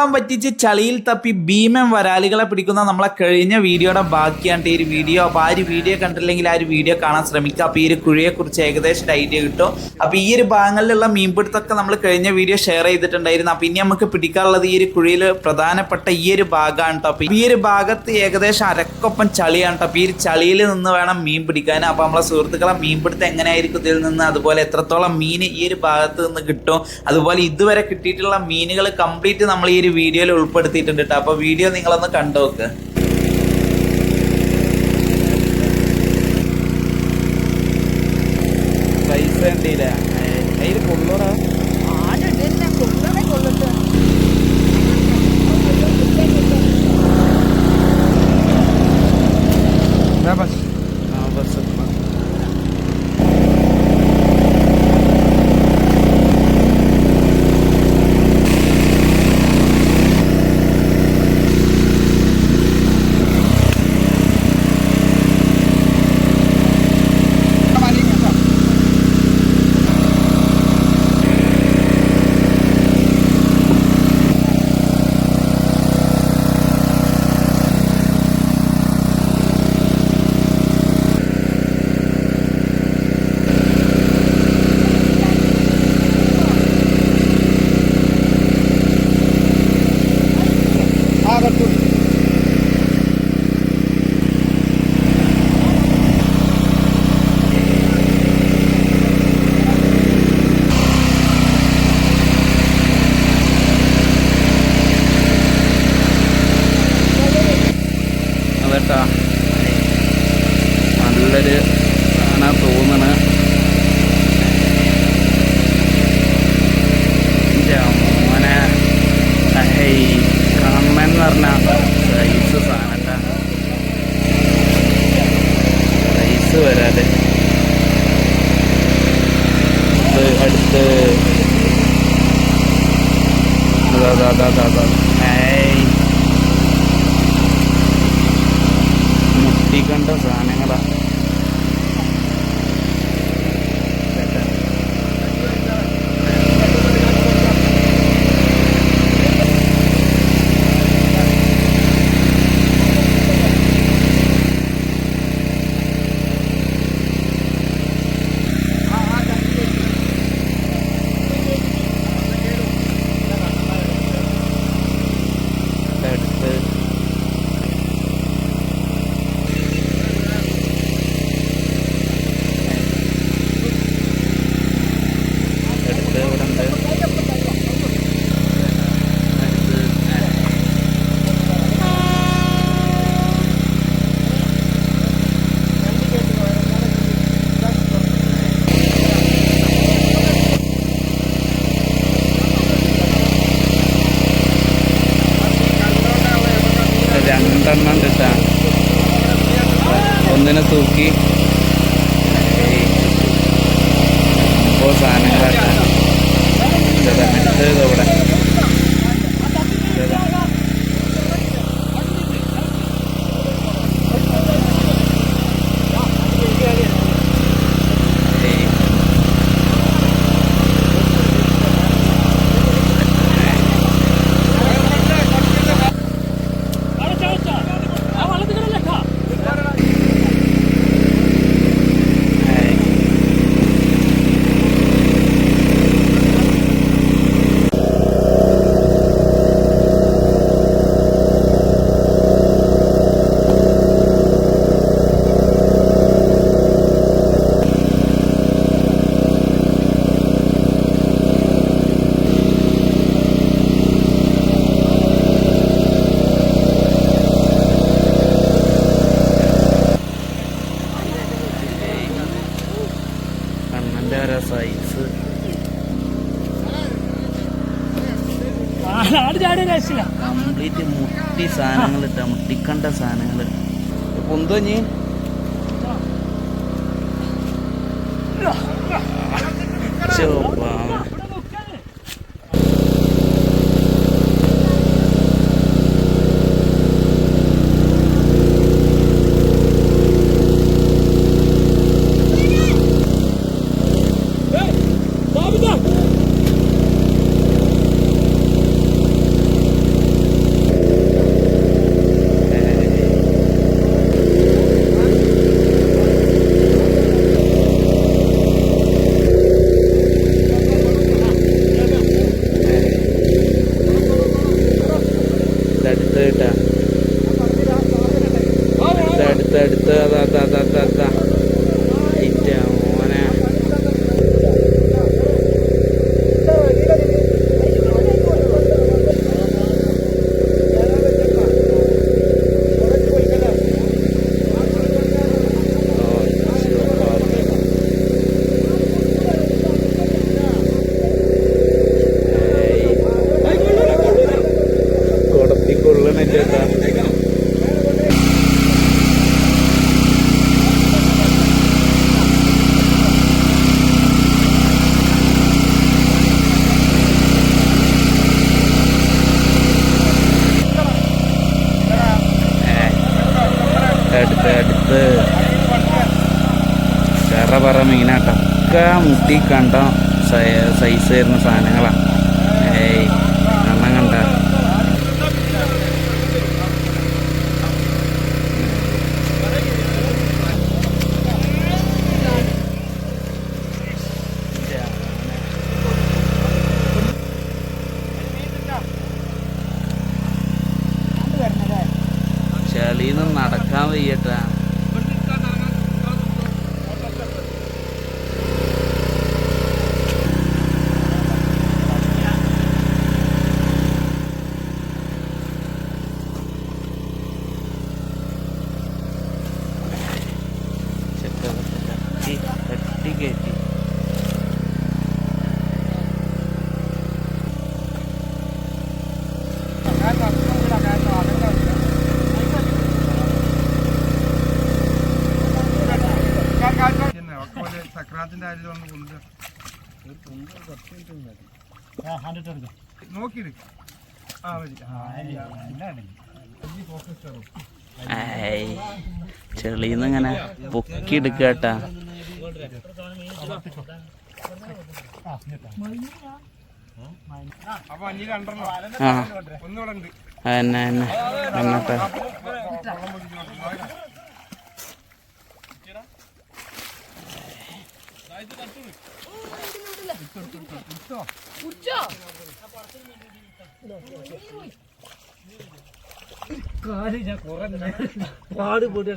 വെള്ളം വറ്റിച്ച് ചളിയിൽ തപ്പി ഭീമൻ വരാലികളെ പിടിക്കുന്ന നമ്മളെ കഴിഞ്ഞ വീഡിയോയുടെ ബാക്കിയാണ്. ഈ ഒരു വീഡിയോ അപ്പോൾ ആ ഒരു വീഡിയോ കണ്ടില്ലെങ്കിൽ ആ ഒരു വീഡിയോ കാണാൻ ശ്രമിക്കുക. അപ്പോൾ ഈ ഒരു കുഴിയെക്കുറിച്ച് ഏകദേശം ഒരു ഐഡിയ കിട്ടും. അപ്പോൾ ഈ ഒരു ഭാഗങ്ങളിലുള്ള മീൻപിടുത്തമൊക്കെ നമ്മൾ കഴിഞ്ഞ വീഡിയോ ഷെയർ ചെയ്തിട്ടുണ്ടായിരുന്നു. അപ്പോൾ ഇനി നമുക്ക് പിടിക്കാനുള്ളത് ഈ ഒരു കുഴിയിൽ പ്രധാനപ്പെട്ട ഈ ഒരു ഭാഗമാണ് കേട്ടോ അപ്പോൾ ഈ ഒരു ഭാഗത്ത് ഏകദേശം അരക്കൊപ്പം ചളിയാണ് കേട്ടോ അപ്പോൾ ഈ ഒരു ചളിയിൽ നിന്ന് വേണം മീൻ പിടിക്കാൻ. അപ്പോൾ നമ്മളെ സുഹൃത്തുക്കളെ മീൻപിടുത്തം എങ്ങനെയായിരിക്കും ഇതിൽ നിന്ന്? അതുപോലെ എത്രത്തോളം മീൻ ഈ ഒരു ഭാഗത്ത് നിന്ന് കിട്ടും? അതുപോലെ ഇതുവരെ കിട്ടിയിട്ടുള്ള മീനുകൾ കംപ്ലീറ്റ് നമ്മൾ ഈ ഒരു വീഡിയോയിൽ ഉൾപ്പെടുത്തിയിട്ടുണ്ട് കേട്ടോ അപ്പോൾ വീഡിയോ നിങ്ങളൊന്ന് കണ്ടു നോക്ക് പൈസ ഉണ്ടില്ല അതിൽ കൊള്ളൂടാ ആടുണ്ടല്ലേ കൊള്ളണേ കൊള്ളട്ടെ ആ ബസ് അതേട്ടാ നല്ലൊരു കാണാൻ തോന്നണ മോനെ കണ്ണെന്ന് പറഞ്ഞാൽ സൈസ് സാധനട്ടാ. സൈസ് വരാതെ. അടുത്ത് ദാ ദാ ദാ ദാ ദാ ഏയ് ഓരോ സൈസ് കംപ്ലീറ്റ് മുട്ടി സാധനങ്ങൾ ഇട്ട മുട്ടിക്കണ്ട സാധനങ്ങൾ. പൊന്തോഞ്ഞ് ചോപ്പാ ബാബുദാ കേട്ടാ അടുത്ത അടുത്ത അടുത്ത അതാ അതാ അതാ അതാ അതാ ഇറ്റാ മോനെ ഓ, ശിവപ്പാ. ഏയ്. കൊടത്തി കൊള്ളണില്ലേട്ടാ അടുത്ത് അടുത്ത് ചെറ പറ മീനാട്ടോ ഒക്കെ മുട്ടി കണ്ട സൈസ് വരുന്ന സാധനങ്ങളാ ഏയ് എണ്ണം കണ്ട ചളിന്ന് നടക്കാൻ വയ്യട്ടാ തട്ടി തട്ടി കയറ്റി സക്രാത്തിന്റെ അരിൽ വന്ന് കൊണ്ട് നോക്കിയെടുക്ക ആ മതി ചെളിന്ന് ഇങ്ങനെ പൊക്കി എടുക്കട്ടാ രണ്ടെണ്ണം. ആ. എന്നെ ഉണ്ട്. അതന്നെ തന്നെ ഞാൻ കേട്ടാ പാട് പൊക്കി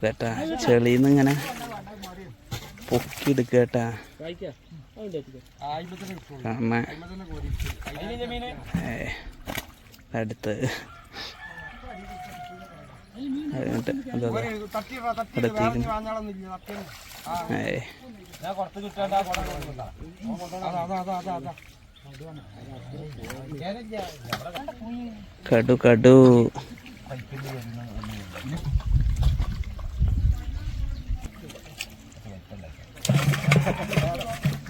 എടുക്കട്ടാ കാണാൻ ഏയ്. അടുത്ത്. എന്നിട്ട് കടു അതാ. തട്ടി തട്ടി അടുത്തേക്ക്. വാങ്ങാളൊന്നുമില്ല തട്ടി ഏയ്. അതാ അതാ അതാ അതാ അതാ കടു കടു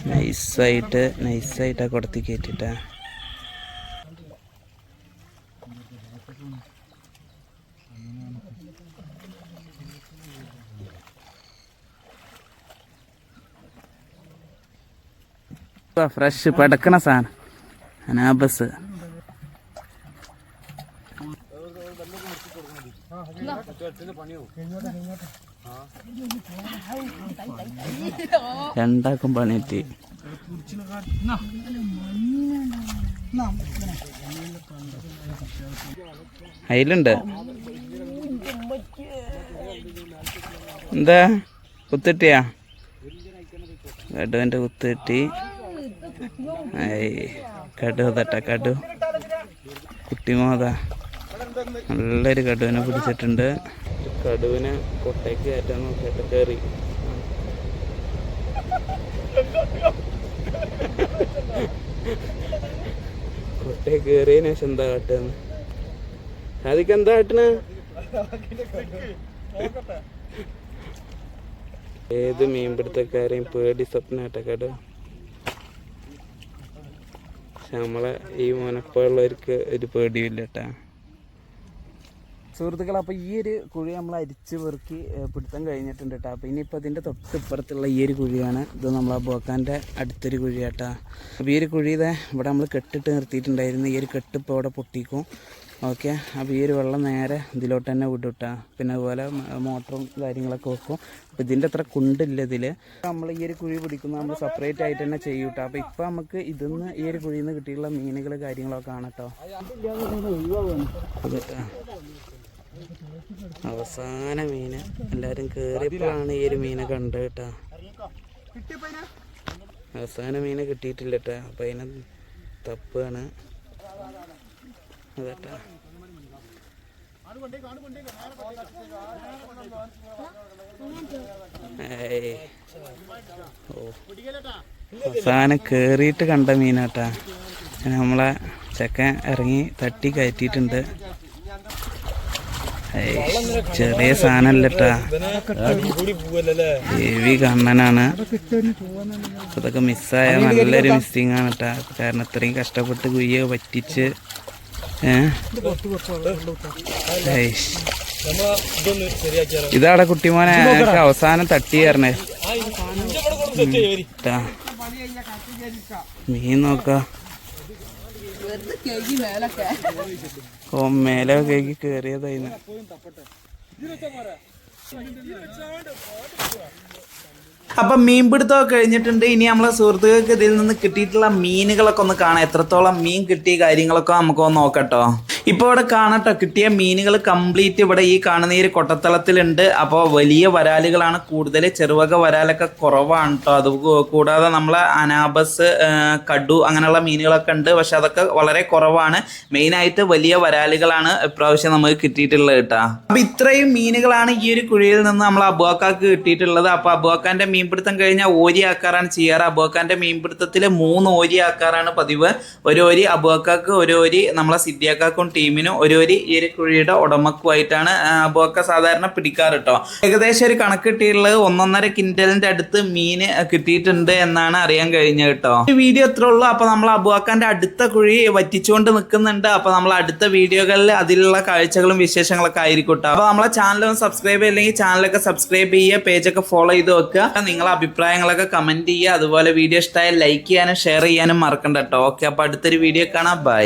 നൈസായിട്ട് നൈസായിട്ട് ആ കൊടുത്തി കയറ്റിട്ടാ ഫ്രഷ് പടക്കണ സാധനം. അനാബസ്. രണ്ടാക്കും പണിയെത്തി അതിലുണ്ട് എന്താ? കുത്തിട്ടിയാ? കടുവിന്റെ കുത്തിട്ടി. കടു തട്ട കടു കുട്ടിമോത നല്ലൊരു കടുവിനെ പിടിച്ചിട്ടുണ്ട്. കടുവിനെ കൊട്ടയ്ക്ക് കയറ്റാൻ നോക്കിയിട്ട് കയറി കൊട്ടയെ കയറിയതിന് ശേഷം എന്താ കാട്ടുന്ന്? അതൊക്കെ എന്താ കാട്ടണ ഏത് മീൻപിടുത്തക്കാരെയും പേടി സ്വപ്ന കടു പക്ഷെ നമ്മളെ ഈ മോനപ്പുള്ളവർക്ക് ഒരു പേടിയില്ല കേട്ടാ സുഹൃത്തുക്കൾ അപ്പോൾ ഈ ഒരു കുഴി നമ്മൾ അരിച്ച് പെറുക്കി പിടുത്തം കഴിഞ്ഞിട്ടുണ്ട് കേട്ടോ അപ്പോൾ ഇനിയിപ്പോൾ അതിന്റെ തൊട്ടിപ്പുറത്തുള്ള ഈ ഒരു കുഴിയാണ് ഇത് നമ്മൾ ആ ബോക്കാന്റെ അടുത്തൊരു കുഴിയാട്ടാ. അപ്പോൾ ഈ ഒരു കുഴി ഇതേ ഇവിടെ നമ്മൾ കെട്ടിട്ട് നിർത്തിയിട്ടുണ്ടായിരുന്നു. ഈ ഒരു കെട്ട് ഇപ്പോൾ ഇവിടെ പൊട്ടിക്കും. ഓക്കെ? അപ്പോൾ ഈ ഒരു വെള്ളം നേരെ ഇതിലോട്ട് തന്നെ വിടുട്ടാ. പിന്നെ അതുപോലെ മോട്ടറും കാര്യങ്ങളൊക്കെ വെക്കും. അപ്പോൾ ഇതിന്റെ അത്ര കുണ്ടില്ല ഇതിൽ നമ്മൾ ഈ ഒരു കുഴി പിടിക്കുന്ന നമ്മൾ സെപ്പറേറ്റ് ആയിട്ട് തന്നെ ചെയ്യും കേട്ടോ അപ്പോൾ ഇപ്പോൾ നമുക്ക് ഇതിന്ന് ഈ ഒരു കുഴിയിൽ നിന്ന് കിട്ടിയിട്ടുള്ള മീനുകൾ കാര്യങ്ങളൊക്കെ ആണ് കേട്ടോ അതെട്ടാ അവസാന മീന് എല്ലാവരും കയറിയപ്പോഴാണ് ഈ ഒരു മീനെ കണ്ടത് കേട്ടാ. അവസാന മീനെ കിട്ടിയിട്ടില്ല കേട്ടാ. അപ്പം അതിനെ തപ്പാണ്. അതെട്ടാ അവസാനം കേറിയിട്ട് കണ്ട മീനാട്ടാ നമ്മളെ ചെക്കൻ ഇറങ്ങി തട്ടി കയറ്റിയിട്ടുണ്ട്. ചെറിയ സാധനല്ലട്ടാ. ഹെവി കണ്ണനാണ്. ഇതൊക്കെ മിസ്സായ നല്ലൊരു മിസ്സിങ് ആണ് കേട്ടാ കാരണം ഇത്രയും കഷ്ടപ്പെട്ട് കുയ്യ പറ്റിച്ച്. ഇതാടെ കുട്ടിമോനെ അവസാനം തട്ടി കയറണേ. മീൻ നോക്ക. ഓ മേലെ കേക്ക് കേറിയതായിന്ന്. അപ്പൊ മീൻപിടുത്തമൊക്കെ കഴിഞ്ഞിട്ടുണ്ട്. ഇനി നമ്മളെ സുഹൃത്തുക്കൾക്ക് ഇതിൽ നിന്ന് കിട്ടിയിട്ടുള്ള മീനുകളൊക്കെ ഒന്ന് കാണാം. എത്രത്തോളം മീൻ കിട്ടിയ കാര്യങ്ങളൊക്കെ നമുക്ക് ഒന്ന് നോക്കട്ടോ. ഇപ്പോൾ ഇവിടെ കാണട്ടോ കിട്ടിയ മീനുകൾ കംപ്ലീറ്റ് ഇവിടെ ഈ കാണുന്ന ഈ ഒരു കൊട്ടത്തളത്തിലുണ്ട്. അപ്പോൾ വലിയ വരാലുകളാണ്. കൂടുതൽ ചെറുവക വരാലൊക്കെ കുറവാണ് കേട്ടോ അത് കൂടാതെ നമ്മളെ അനാബസ് കടു അങ്ങനെയുള്ള മീനുകളൊക്കെ ഉണ്ട്. പക്ഷെ അതൊക്കെ വളരെ കുറവാണ്. മെയിനായിട്ട് വലിയ വരാലുകളാണ് ഇപ്രാവശ്യം നമുക്ക് കിട്ടിയിട്ടുള്ളത് കേട്ടോ അപ്പോൾ ഇത്രയും മീനുകളാണ് ഈ ഒരു കുഴിയിൽ നിന്ന് നമ്മൾ അബുവാക്കാക്ക് കിട്ടിയിട്ടുള്ളത്. അപ്പോൾ അബുവാക്കാന്റെ മീൻപിടുത്തം കഴിഞ്ഞാൽ ഓരി ആക്കാറാണ് ചെയ്യാറ്. അബുവാക്കാന്റെ മീൻപിടുത്തത്തിൽ മൂന്ന് ഓരി ആക്കാറാണ് പതിവ്. ഒരു ഓരി അബുവാക്കാക്ക് ഒരു ഓരി നമ്മളെ സിദ്ധിയാക്കാക്കും ടീമിനും ഒരു ഒരു ഈരക്കുഴിയുടെ ഉടമക്കുമായിട്ടാണ് ആ, സാധാരണ പിടിക്കാറ് കേട്ടോ ഏകദേശം ഒരു കണക്ക് കിട്ടിയിട്ടുള്ളത് ഒന്നൊന്നര കിൻഡലിന്റെ അടുത്ത് മീന് കിട്ടിയിട്ടുണ്ട് എന്നാണ് അറിയാൻ കഴിഞ്ഞത് കേട്ടോ ഈ വീഡിയോ എത്ര ഉള്ളൂ. അപ്പൊ നമ്മൾ അബുവാക്കാന്റെ അടുത്ത കുഴി വറ്റിച്ചുകൊണ്ട് നിൽക്കുന്നുണ്ട്. അപ്പൊ നമ്മൾ അടുത്ത വീഡിയോകളിൽ അതിലുള്ള കാഴ്ചകളും വിശേഷങ്ങളൊക്കെ ആയിരിക്കും കേട്ടോ അപ്പൊ നമ്മളെ ചാനലൊന്ന് സബ്സ്ക്രൈബ് അല്ലെങ്കിൽ ചാനലൊക്കെ സബ്സ്ക്രൈബ് ചെയ്യുക പേജൊക്കെ ഫോളോ ചെയ്ത് വെക്കുക. നിങ്ങളെ അഭിപ്രായങ്ങളൊക്കെ കമന്റ് ചെയ്യുക. അതുപോലെ വീഡിയോ ഇഷ്ടമായ ലൈക്ക് ചെയ്യാനും ഷെയർ ചെയ്യാനും മറക്കണ്ട കേട്ടോ ഓക്കെ അപ്പൊ അടുത്തൊരു വീഡിയോ കാണാം. ബൈ